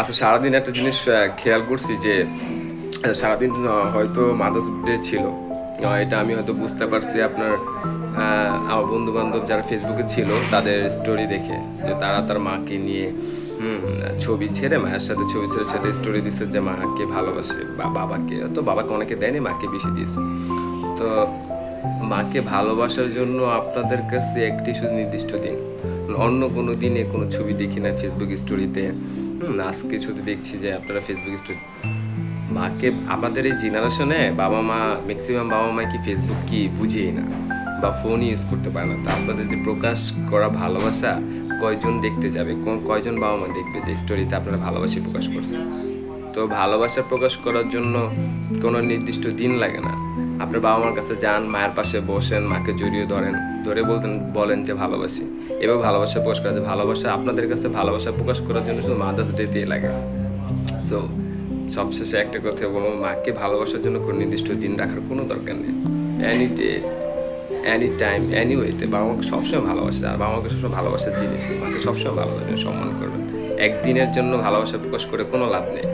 আচ্ছা সারাদিন একটা জিনিস খেয়াল করছি যে সারাদিন হয়তো মাদার্স ডে ছিল। এটা আমি হয়তো বুঝতে পারছি আপনার আমার বন্ধু বান্ধব যারা ফেসবুকে ছিল, তাদের স্টোরি দেখে, যে তারা তার মাকে নিয়ে ছবি ছেড়ে, মায়ের সাথে ছবি ছেড়ে সাথে স্টোরি দিচ্ছে যে মাকে ভালোবাসে, বা বাবাকে তো বাবাকে অনেকে দেয়নি, মাকে বেশি দিয়েছে। তো মাকে ভালোবাসার জন্য আপনাদের কাছে একটি শুধু নির্দিষ্ট দিন। অন্য কোনো দিনে কোনো ছবি দেখি না ফেসবুক স্টোরিতে আজকে শুধু দেখছি যে আপনারা ফেসবুক স্টোরি মাকে, আমাদের এই জেনারেশনে বাবা মা ম্যাক্সিমাম বাবা মা কি ফেসবুক কি বুঝেই না বা ফোন ইউজ করতে পারে না। তো আপনাদের যে প্রকাশ করা ভালোবাসা কয়জন দেখতে যাবে? কোন কয়জন বাবা মা দেখবে যে স্টোরিতে আপনারা ভালোবাসা প্রকাশ করছে তো ভালোবাসা প্রকাশ করার জন্য কোনো নির্দিষ্ট দিন লাগে না। আপনার বাবা মার কাছে যান, মায়ের পাশে বসেন, মাকে জড়িয়ে ধরেন, ধরে বলতেন, বলেন যে ভালোবাসি। এবার ভালোবাসা প্রকাশ করা যায়। ভালোবাসা আপনাদের কাছে ভালোবাসা প্রকাশ করার জন্য শুধু মাদার্স ডেতেই লাগে। তো সবশেষে একটা কথা বলব, মাকে ভালোবাসার জন্য কোনো নির্দিষ্ট দিন রাখার কোনো দরকার নেই। Any day any time any ওয়েতে বাবা মাকে সবসময় ভালোবাসে। আর বাবা মাকে সবসময় ভালোবাসার জিনিস। মাকে সবসময় ভালোবাসেন সম্মান করবেন। একদিনের জন্য ভালোবাসা প্রকাশ করে কোনো লাভ নেই।